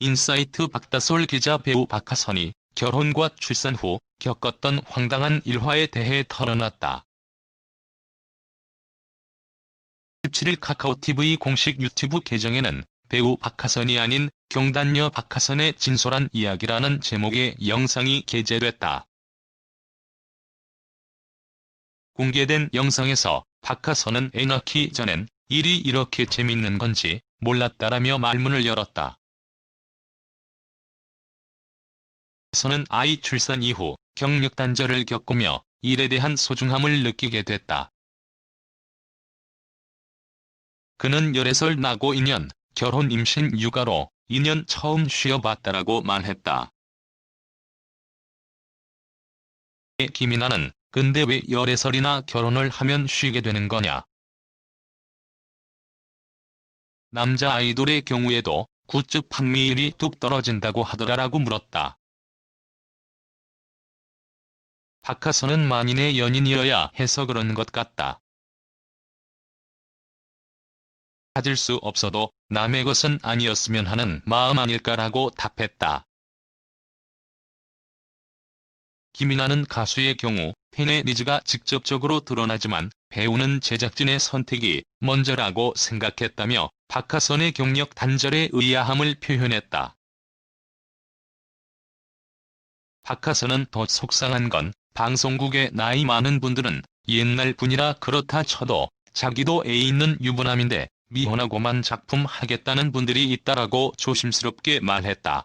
인사이트 박다솔 기자 배우 박하선이 결혼과 출산 후 겪었던 황당한 일화에 대해 털어놨다. 17일 카카오TV 공식 유튜브 계정에는 배우 박하선이 아닌 경단녀 박하선의 진솔한 이야기라는 제목의 영상이 게재됐다. 공개된 영상에서 박하선은 애 낳기 전엔 일이 이렇게 재밌는 건지 몰랐다라며 말문을 열었다. 선은 아이 출산 이후 경력 단절을 겪으며 일에 대한 소중함을 느끼게 됐다. 그는 열애설 나고 2년, 결혼 임신 육아로 2년 처음 쉬어봤다라고 말했다. 김이나는 근데 왜 열애설이나 결혼을 하면 쉬게 되는 거냐? 남자 아이돌의 경우에도 굿즈 판매율이 뚝 떨어진다고 하더라라고 물었다. 박하선은 만인의 연인이어야 해서 그런 것 같다. 가질 수 없어도 남의 것은 아니었으면 하는 마음 아닐까라고 답했다. 김이나는 가수의 경우 팬의 니즈가 직접적으로 드러나지만 배우는 제작진의 선택이 먼저라고 생각했다며 박하선의 경력 단절의 의아함을 표현했다. 박하선은 더 속상한 건 방송국에 나이 많은 분들은 옛날 분이라 그렇다 쳐도 자기도 애 있는 유부남인데 미혼하고만 작품 하겠다는 분들이 있다라고 조심스럽게 말했다.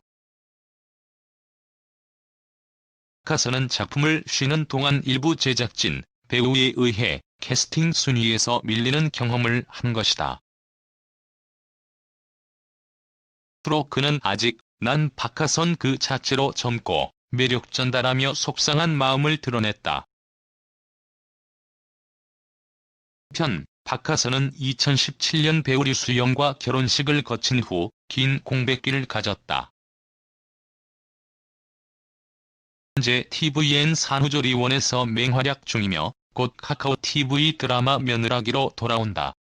박하선은 작품을 쉬는 동안 일부 제작진, 배우에 의해 캐스팅 순위에서 밀리는 경험을 한 것이다. 프로 그는 아직 난 박하선 그 자체로 젊고 매력 전달하며 속상한 마음을 드러냈다. 편 박하선은 2017년 배우 류수영과 결혼식을 거친 후 긴 공백기를 가졌다. 현재 tvN 산후조리원에서 맹활약 중이며 곧 카카오 TV 드라마 며느라기로 돌아온다.